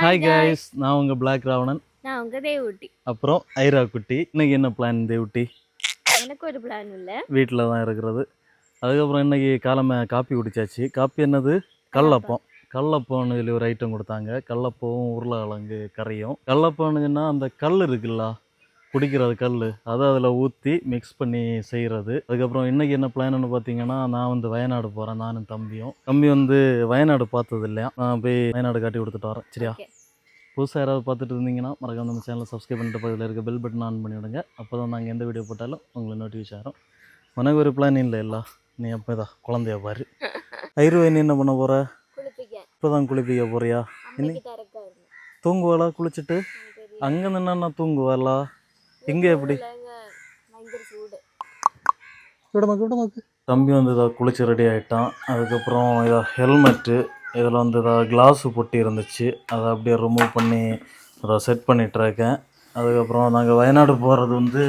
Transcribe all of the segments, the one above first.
Hi guys நான் உங்க black Ravanan நான் உங்க தேவூட்டி. அப்புறம் ஐரா குட்டி. இன்னைக்கு என்ன பிளான் தேவுட்டி? எனக்கு ஒரு பிளான் இல்ல. வீட்டில் தான் இருக்கிறது. அதுக்கப்புறம் இன்னைக்கு காலமே காப்பி குடிச்சாச்சு. காப்பி என்னது? கல்லப்பம் கல்லப்பம்னு சொல்லி ஒரு ஐட்டம் கொடுத்தாங்க. கல்லப்பவும் உருளைக்கிழங்கு கறியும். கல்லப்பம்னு சொன்னால் அந்த கல் இருக்குல்ல? குடிக்கிறது கல் அதை அதில் ஊற்றி மிக்ஸ் பண்ணி செய்கிறது அதுக்கப்புறம் இன்றைக்கி என்ன பிளான்னு பார்த்தீங்கன்னா நான் வந்து வயநாடு போகிறேன் நானும் தம்பியும். தம்பி வந்து வயநாடு பார்த்தது இல்லையா? நான் போய் வயநாடு காட்டி கொடுத்துட்டு வரேன். சரியா. புதுசாக யாராவது பார்த்துட்டு இருந்தீங்கன்னா மறக்காம நம்ம சேனலை சப்ஸ்கிரைப் பண்ணிட்டு பக்கத்தில் இருக்க பெல் பட்டன் ஆன் பண்ணி விடுங்க. அப்போ தான் நாங்கள் எந்த வீடியோ போட்டாலும் உங்களுக்கு நோட்டிஃபிகேஷன் ஆகும் உனக்கு ஒரு பிளான் இல்லை இல்ல. நீ அப்போ தான் குழந்தைய பாரு. ஐருவை நீ என்ன பண்ண போகிற இப்போ தான் குளிப்பிக்க போறியா? இருந்தேன் தூங்குவாளா குளிச்சுட்டு? அங்கே நின்னா தூங்குவாளா? இங்கே எப்படி? விட நோக்கு விட நோக்கு. தம்பி வந்து இதை குளிச்சு ரெடி ஆகிட்டான் அதுக்கப்புறம் இதை ஹெல்மெட்டு இதில் வந்து இதை கிளாஸு பொட்டி இருந்துச்சு. அதை அப்படியே ரிமூவ் பண்ணி அதை செட் பண்ணிகிட்ருக்கேன் அதுக்கப்புறம் நாங்கள் வயநாடு போகிறது வந்து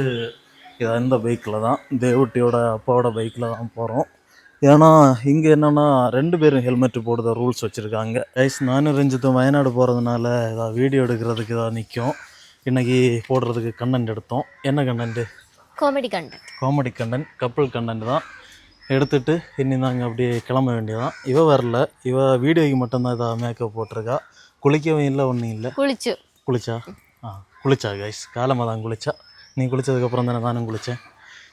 இது இந்த பைக்கில் தான். தேவட்டியோட அப்பாவோட பைக்கில் தான் போகிறோம் ஏன்னா இங்கே என்னென்னா ரெண்டு பேரும் ஹெல்மெட்டு போடுற ரூல்ஸ் வச்சுருக்காங்க. கைஸ் நானும் ரெஞ்சித்தும் வயநாடு போகிறதுனால ஏதாவது வீடியோ எடுக்கிறதுக்கு இதாக நிற்கும் இன்றைக்கி போடுறதுக்கு கண்டென்ட் எடுத்தோம் என்ன content comedy content comedy content கப்பல் கண்டென்ட் தான் எடுத்துட்டு இனி நாங்கள் அப்படியே கிளம்ப வேண்டியதான் இவ வரல இவ வீடியோக்கு மட்டும்தான் இதாக மேக்கப் போட்டிருக்கா குளிக்கவும் இல்லை ஒன்றும் இல்லை குளிச்சு குளிச்சா ஆ குளிச்சா கைஸ் காலமாக தான் குளிச்சா நீ குளிச்சதுக்கப்புறம் தானே நானும் குளித்தேன்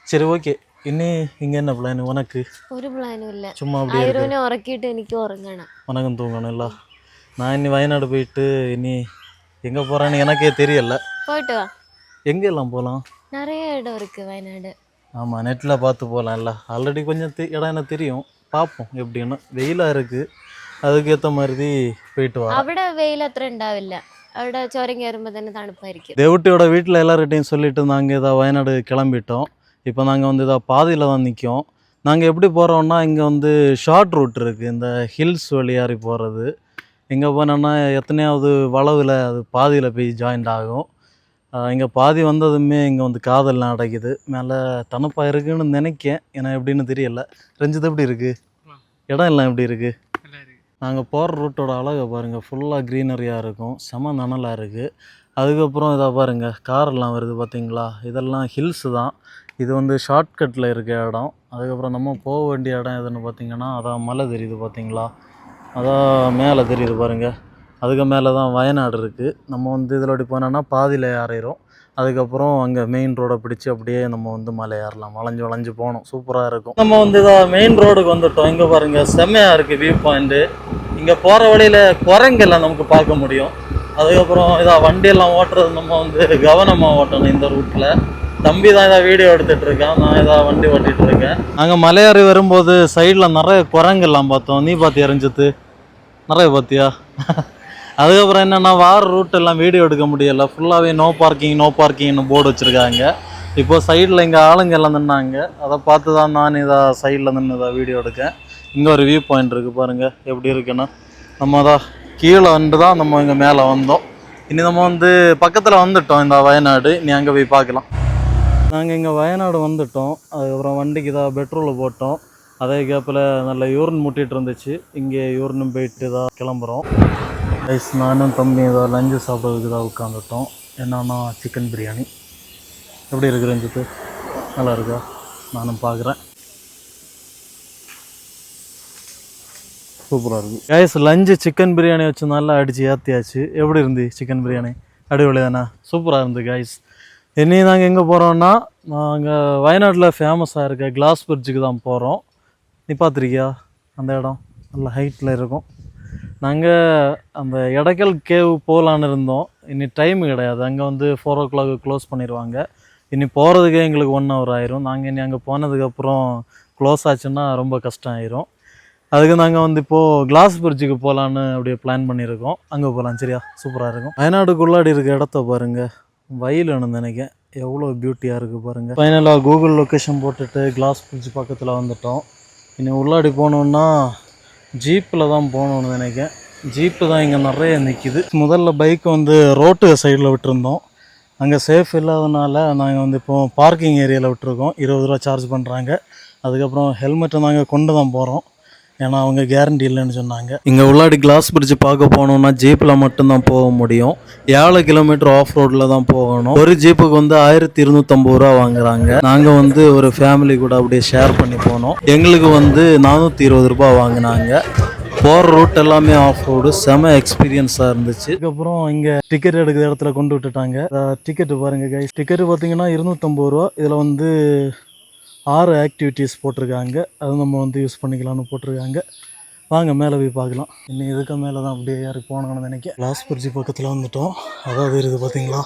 சரி ஓகே இனி இங்கே என்ன பிளான் உனக்கு ഒരു പ്ലാനും ഇല്ല சும்மா அப்படியே இருக்கு ആയിരൂനെ ഉറക്കിയിട്ട് എനിക്ക് ഉറങ്ങണം உனக்கும் தூங்கணும் இல்லை நான் இனி வயநாடு போயிட்டு இனி எங்கே போகிறேன்னு எனக்கே தெரியல போயிட்டு வா எங்கெல்லாம் போகலாம் நிறைய இடம் இருக்கு வயநாடு ஆமாம் நெட்டில் பார்த்து போகலாம்ல ஆல்ரெடி கொஞ்சம் தெ இடம் எனக்கு தெரியும் பார்ப்போம் எப்படின்னு வெயிலாக இருக்குது அதுக்கேற்ற மாதிரி போயிட்டு வா അവിടെ വെയിൽ അത്ര ഉണ്ടാവില്ല അവിടെ ചോരം കയറുമ്പോൾ തന്നെ തണുപ്പായിരിക്കും தேவட்டியோட வீட்டில் எல்லார்கிட்டையும் சொல்லிட்டு நாங்கள் இதை வயநாடு கிளம்பிட்டோம் இப்போ நாங்கள் வந்து இதை பாதியில் தான் நிற்கோம் நாங்கள் எப்படி போகிறோம்னா இங்கே வந்து ஷார்ட் ரூட் இருக்குது இந்த ஹில்ஸ் வழியாரி போகிறது இங்கே போனோன்னா எத்தனையாவது வளவில் அது பாதியில் போய் ஜாயிண்ட் ஆகும். இங்கே பாதி வந்ததுமே இங்கே வந்து காதல்லாம் அடைக்குது. மேலே தணுப்பாக இருக்குன்னு நினைக்கேன். ஏன்னா எப்படின்னு தெரியல. ரஞ்சித் எப்படி இருக்குது இடம் எல்லாம் எப்படி இருக்குது நாங்கள் போகிற ரூட்டோட அழகை பாருங்கள் ஃபுல்லாக க்ரீனரியாக இருக்கும். செம நனலாக இருக்குது அதுக்கப்புறம் இதை பாருங்கள் காரெல்லாம் வருது பார்த்தீங்களா இதெல்லாம் ஹில்ஸு தான். இது வந்து ஷார்ட்கட்டில் இருக்க இடம். அதுக்கப்புறம் நம்ம போக வேண்டிய இடம் எதுன்னு பார்த்தீங்கன்னா அதான் மலை தெரியுது பார்த்தீங்களா அதான் மேலே தெரியுது பாருங்கள் அதுக்கு மேலே தான் வயநாடு இருக்குது நம்ம வந்து இதில் அப்படி போனோன்னா பாதியில் ஏறிடும் அதுக்கப்புறம் அங்கே மெயின் ரோடை பிடிச்சி அப்படியே நம்ம வந்து மலை ஏறலாம். வளைஞ்சு வளைஞ்சு போகணும். சூப்பராக இருக்கும். நம்ம வந்து இதை மெயின் ரோடுக்கு வந்துவிட்டோம் இங்கே பாருங்கள் செம்மையாக இருக்குது வியூ பாயிண்ட்டு இங்கே போகிற வழியில் குரங்கெல்லாம் நமக்கு பார்க்க முடியும். அதுக்கப்புறம் இதாக வண்டியெல்லாம் ஓட்டுறது நம்ம வந்து கவனமாக ஓட்டணும் இந்த ரூட்டில் தம்பி தான் இதாக வீடியோ எடுத்துகிட்டு இருக்கான். நான் இதாக வண்டி ஓட்டிகிட்டு இருக்கேன். நாங்கள் மலையாறி வரும்போது சைடில் நிறைய குரங்கெல்லாம் பார்த்தோம். நீ பார்த்து ரஞ்சித்து? நிறைய பார்த்தியா அதுக்கப்புறம் என்னென்னா வார ரூட் எல்லாம் வீடியோ எடுக்க முடியல. ஃபுல்லாகவே நோ பார்க்கிங் நோ பார்க்கிங்னு போர்டு வச்சுருக்காங்க. இப்போ சைடில் இங்கே ஆளுங்க எல்லாம் நின்னாங்க. அதை பார்த்து தான் நான் இதை சைடில் நின்று இதை வீடியோ எடுக்கேன். இங்கே ஒரு வியூ பாயிண்ட் இருக்குது பாருங்கள் எப்படி இருக்குன்னா. நம்ம தான் கீழே வந்து தான் நம்ம இங்கே மேலே வந்தோம். இனி நம்ம வந்து பக்கத்தில் வந்துட்டோம் இந்த வயநாடு. இனி அங்கே போய் பார்க்கலாம். நாங்கள் இங்கே வயநாடு வந்துட்டோம். அதுக்கப்புறம் வண்டிக்கு தான் பெட்ரோலை போட்டோம். அதே கேப்பில் நல்ல யூரின் முட்டிகிட்டு இருந்துச்சு. இங்கே யூரினும் போயிட்டு தான் கிளம்புறோம். ரைஸ் நானும் தம்பி ஏதோ லஞ்சு சாப்பிட்றதுக்கு தான் உட்காந்துட்டோம் என்னன்னா சிக்கன் பிரியாணி எப்படி இருக்கு ரஞ்சித்து நல்லா இருக்கா? நானும் பார்க்குறேன். சூப்பராக இருக்குது கைஸ் லஞ்சு சிக்கன் பிரியாணி வச்சு நல்லா அடித்து ஏற்றியாச்சு எப்படி இருந்து சிக்கன் பிரியாணி அடிப்பொலி தானே சூப்பராக இருந்து கைஸ் இனி நாங்கள் எங்கே போகிறோன்னா நாங்கள் வயநாட்டில் ஃபேமஸாக இருக்க கிளாஸ் பிரிட்ஜுக்கு தான் போகிறோம் நீ பார்த்துருக்கியா அந்த இடம். நல்ல ஹைட்டில் இருக்கும். நாங்கள் அந்த இடக்கல் கேவ் போகலான்னு இருந்தோம். இனி டைம் கிடையாது. அங்கே வந்து ஃபோர் ஓ கிளாக் க்ளோஸ் பண்ணிடுவாங்க இனி போகிறதுக்கே எங்களுக்கு ஒன் ஹவர் ஆயிரும். நாங்கள் இனி அங்கே போனதுக்கப்புறம் க்ளோஸ் ஆச்சுன்னா ரொம்ப கஷ்டம் ஆயிரும் அதுக்கு நாங்கள் வந்து இப்போது கிளாஸ் பிரிட்ஜுக்கு போகலான்னு அப்படியே பிளான் பண்ணியிருக்கோம். அங்கே போகலாம் சரியா? சூப்பராக இருக்கும். வயநாடுக்குள்ளாடி இருக்க இடத்த பாருங்கள் வயலுன்னு நினைக்கிறேன். எவ்வளோ பியூட்டியாக இருக்குது பாருங்கள் ஃபைனலாக கூகுள் லொக்கேஷன் போட்டுட்டு கிளாஸ் பிரிட்ஜ் பக்கத்தில் வந்துட்டோம். இனி உள்ளாடி போகணுன்னா ஜீப்பில் தான் போகணுன்னு நினைக்கிறேன். ஜீப்பு தான் இங்கே நிறைய நிற்கிது முதல்ல பைக் வந்து ரோட்டு சைடில் விட்டுருந்தோம். அங்கே சேஃப் இல்லாதனால நாங்கள் வந்து இப்போ பார்க்கிங் ஏரியாவில் விட்டுருக்கோம். இருபது ரூபா சார்ஜ் பண்ணுறாங்க அதுக்கப்புறம் ஹெல்மெட்டை நாங்கள் கொண்டு தான் போகிறோம் ஏன்னா அவங்க கேரண்டி இல்லைன்னு சொன்னாங்க. இங்கே உள்ளாடி கிளாஸ் பிரிட்ஜ் பார்க்க போனோம்னா ஜீப்பில் மட்டும்தான் போக முடியும். ஏழு கிலோமீட்டர் ஆஃப் ரோட்டில் தான் போகணும். ஒரு ஜீப்புக்கு வந்து ஆயிரத்தி இருநூத்தம்பது ரூபா வாங்குறாங்க. நாங்கள் வந்து ஒரு ஃபேமிலி கூட அப்படியே ஷேர் பண்ணி போனோம். எங்களுக்கு வந்து நானூற்றி இருபது ரூபாய் வாங்கினாங்க. போகிற ரூட் எல்லாமே ஆஃப் ரோடு செம எக்ஸ்பீரியன்ஸாக இருந்துச்சு. அதுக்கப்புறம் இங்கே டிக்கெட் எடுக்கிற இடத்துல கொண்டு விட்டுட்டாங்க. டிக்கெட்டு பாருங்க கைஸ் டிக்கெட்டு பார்த்தீங்கன்னா இருநூத்தம்பது ரூபா. இதில் வந்து ஆறு ஆக்டிவிட்டீஸ் போட்டிருக்காங்க. அது நம்ம வந்து யூஸ் பண்ணிக்கலாம்னு போட்டிருக்காங்க. வாங்க மேலே போய் பார்க்கலாம். இன்னும் இதுக்கு மேலே தான் அப்படியே யாருக்கு போனாங்கன்னு நினைக்கிறேன். லாஸ் பிரிட்ஜ் பக்கத்தில் வந்துட்டோம். அதாவது இருக்குது பார்த்தீங்களா?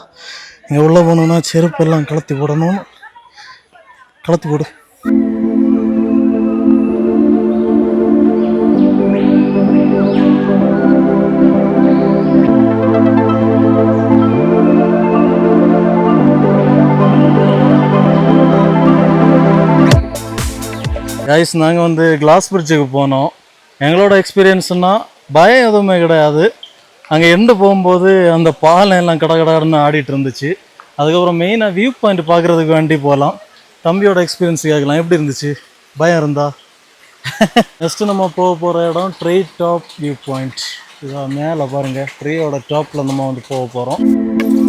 இங்கே உள்ளே போனோம்னா செருப்பெல்லாம் கலத்தி போடணும். கலத்தி போடு. கைஸ் நாங்கள் வந்து கிளாஸ் பிரிட்ஜுக்கு போனோம். எங்களோட எக்ஸ்பீரியன்ஸ்னால் பயம் எதுவுமே கிடையாது. அங்கே எண்டு போகும்போது அந்த பாலம் எல்லாம் கட கடன்னு ஆடிட்டு இருந்துச்சு. அதுக்கப்புறம் மெயினாக வியூ பாயிண்ட் பார்க்குறதுக்கு வேண்டி போகலாம் தம்பியோட எக்ஸ்பீரியன்ஸ் கேட்கலாம். எப்படி இருந்துச்சு? பயம் இருந்தா? நெக்ஸ்ட்டு நம்ம போக போகிற இடம் ட்ரீ டாப் வியூ பாயிண்ட் இதான் மேலே பாருங்கள் ட்ரீயோட டாப்பில் நம்ம வந்து போக போகிறோம்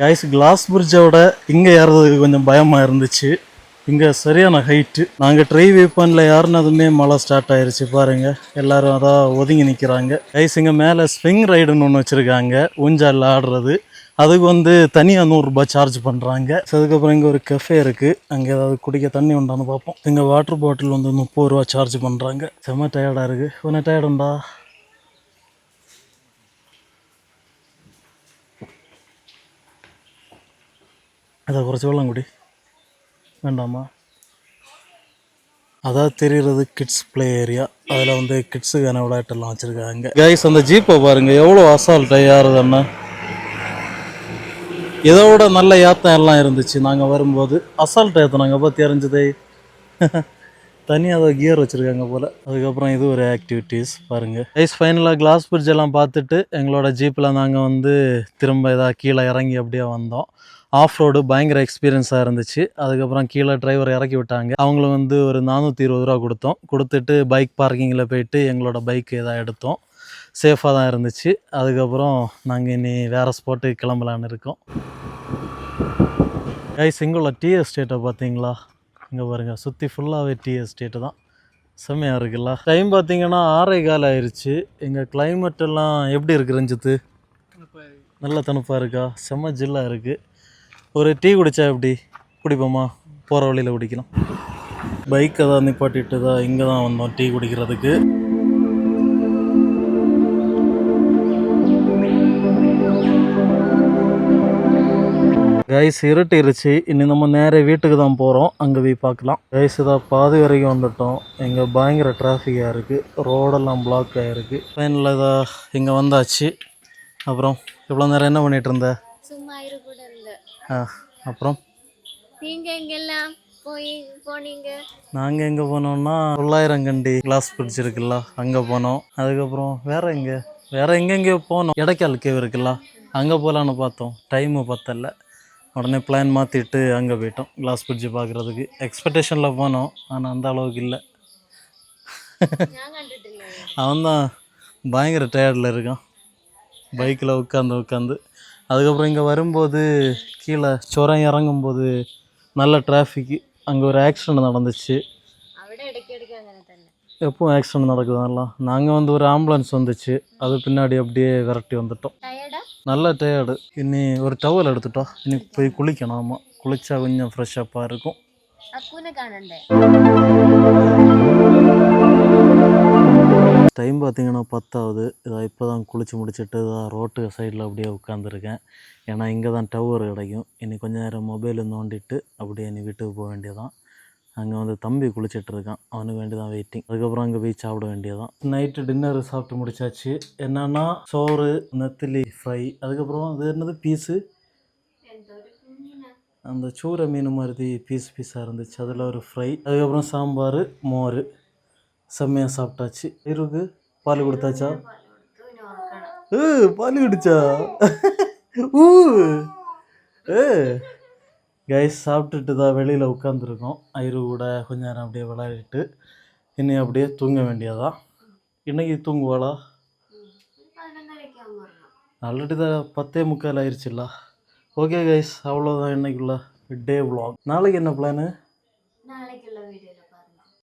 கைஸ் கிளாஸ் பிரிட்ஜோட இங்கே ஏறுறதுக்கு கொஞ்சம் பயமாக இருந்துச்சு. இங்கே சரியான ஹைட்டு நாங்கள் ட்ரை வைப்பானில் ஏறினதுமே மழை ஸ்டார்ட் ஆயிருச்சு பாருங்கள் எல்லாரும் அதான் ஒதுங்கி நிற்கிறாங்க கைஸ் இங்கே மேலே ஸ்விங் ரைடுன்னு ஒன்று வச்சுருக்காங்க. ஊஞ்சாலில் ஆடுறது. அதுக்கு வந்து தனியாக நூறுரூபா சார்ஜ் பண்ணுறாங்க அதுக்கப்புறம் இங்கே ஒரு கஃபே இருக்குது அங்கே ஏதாவது குடிக்க தண்ணி உண்டான்னு பார்ப்போம் இங்கே வாட்டர் பாட்டில் வந்து முப்பது ரூபா சார்ஜ் பண்ணுறாங்க செம்ம டயர்டாக இருக்குது உன்ன டயர்டுண்டா அதை குறைச்சி வெள்ளம் குடி. வேண்டாமா? அதான் தெரிகிறது கிட்ஸ் ப்ளே ஏரியா அதில் வந்து கிட்ஸுக்கான விளையாட்டெல்லாம் வச்சுருக்காங்க? கைஸ் அந்த ஜீப்பை பாருங்கள் எவ்வளோ அசால்ட்டாக ஏறுது அண்ணா. நல்ல யாத்தம் எல்லாம் இருந்துச்சு. நாங்கள் வரும்போது அசால்ட் ஏற்றினாங்க பார்த்து தெரிஞ்சதே. தனியாக அதை கியர் வச்சுருக்காங்க போல். அதுக்கப்புறம் இது ஒரு ஆக்டிவிட்டீஸ் பாருங்கள் கைஸ் ஃபைனலாக கிளாஸ் பிரிட்ஜ் எல்லாம் பார்த்துட்டு எங்களோட ஜீப்பில் நாங்கள் வந்து திரும்ப இதாக கீழே இறங்கி அப்படியே வந்தோம். ஆஃப் ரோடு பயங்கர எக்ஸ்பீரியன்ஸாக இருந்துச்சு. அதுக்கப்புறம் கீழே டிரைவர் இறக்கி விட்டாங்க. அவங்களும் வந்து ஒரு நானூற்றி இருபது ரூபா கொடுத்தோம். கொடுத்துட்டு பைக் பார்க்கிங்கில் போயிட்டு எங்களோட பைக் எதாவது எடுத்தோம். சேஃபாக தான் இருந்துச்சு. அதுக்கப்புறம் நாங்கள் இனி வேறு ஸ்பாட்டுக்கு கிளம்பலான்னு இருக்கோம். கைஸ் இங்குள்ள டீ எஸ்டேட்டை பார்த்தீங்களா இங்கே பாருங்க. சுற்றி ஃபுல்லாகவே டீ எஸ்டேட்டு தான். செம்மையாக இருக்குல்ல. டைம் பார்த்தீங்கன்னா ஆறே கால் ஆயிருச்சு. எங்கள் climate எல்லாம் எப்படி இருக்கு ரஞ்சித்து? நல்ல தணுப்பாக இருக்கா? செம்ம ஜில்லாக இருக்குது ஒரு டீ குடித்தா எப்படி? குடிப்போமா? போகிற வழியில் குடிக்கலாம். பைக்கை தான் நிப்பாட்டிட்டு தான் இங்கே தான் வந்தோம் டீ குடிக்கிறதுக்கு. கைஸ் இருட்டிருச்சு இனி நம்ம நேரே வீட்டுக்கு தான் போகிறோம் அங்கே போய் பார்க்கலாம். கைஸ் இதாக பாதி வரைக்கும் வந்துட்டோம். இங்கே பயங்கர டிராஃபிக்காக இருக்குது ரோடெல்லாம் பிளாக் ஆகிருக்கு ஃபைனலில் இதாக இங்கே வந்தாச்சு. அப்புறம் இவ்வளோ நேரம் என்ன பண்ணிகிட்டு இருந்த சும்மா இரு கூட இல்லை ஆ அப்புறம்? நீங்க எங்கெல்லாம் போய் போனீங்க? நாங்கள் எங்கே போனோம்னா தொள்ளாயிரங்கண்டி கிளாஸ் பிரிட்ஜ் இருக்குல்ல அங்கே போனோம். அதுக்கப்புறம் வேற எங்கே? வேற எங்கெங்கேயோ போனோம். இடைக்கால் கேவ் இருக்குல்ல அங்கே போகலான்னு பார்த்தோம். டைமு பத்தல. உடனே பிளான் மாற்றிட்டு அங்கே போயிட்டோம் கிளாஸ் பிரிட்ஜ் பார்க்குறதுக்கு எக்ஸ்பெக்டேஷனில் போனோம் ஆனால் அந்த அளவுக்கு இல்லை. அவன் தான் பயங்கர டயர்டில் இருக்கான். பைக்கில் உட்காந்து உட்காந்து அதுக்கப்புறம் இங்கே வரும்போது கீழே சுரம் இறங்கும்போது நல்ல டிராஃபிக்கு அங்கே ஒரு ஆக்சிடென்ட் நடந்துச்சு எப்பவும் ஆக்சிடெண்ட் நல்லா நாங்கள் வந்து ஒரு ஆம்புலன்ஸ் வந்துச்சு அது பின்னாடி அப்படியே விரட்டி வந்துட்டோம் நல்ல டயர்டு இனி ஒரு டவல் எடுத்துட்டோம் இனி போய் குளிக்கணும் ஆமாம் குளிச்சா கொஞ்சம் ஃப்ரெஷ்ஷப்பாக இருக்கும் டைம் பார்த்திங்கன்னா பத்தாவது. இதை இப்போ தான் குளித்து முடிச்சுட்டு தான் ரோட்டு சைடில் அப்படியே உட்காந்துருக்கேன் ஏன்னா இங்கே தான் டவர் கிடைக்கும். இனி கொஞ்ச நேரம் மொபைல் நோண்டிட்டு அப்படியே நீ வீட்டுக்கு போக வேண்டியதான் அங்கே வந்து தம்பி குளிச்சிட்டு இருக்கான். அவனுக்கு வேண்டி தான் வெயிட்டிங் அதுக்கப்புறம் அங்கே போய் சாப்பிட வேண்டியதான் நைட்டு டின்னர் சாப்பிட்டு முடிச்சாச்சு. என்னென்னா சோறு நெத்திலி ஃப்ரை அதுக்கப்புறம் அது என்னது? பீஸு அந்த சூரை மீன் மாதிரி பீஸ் பீஸாக இருந்துச்சு. அதில் ஒரு ஃப்ரை அதுக்கப்புறம் சாம்பார் மோர். செம்மையாக சாப்பிட்டாச்சு. இருக்கு பால் கொடுத்தாச்சா? ஏ பால் குடிச்சா? ஊ. ஏ. கைஸ் சாப்பிட்டுட்டு தான் வெளியில் உட்காந்துருக்கோம் ஐரு கூட கொஞ்ச நேரம் அப்படியே விளையாடிட்டு இனி அப்படியே தூங்க வேண்டியதான் இன்னைக்கு தூங்குவாளா? ஆல்ரெடி தான் பத்தே முக்கால் ஆயிடுச்சுல்ல ஓகே கைஸ் அவ்வளோதான் இன்னைக்குள்ள டே vlog. நாளைக்கு என்ன பிளானு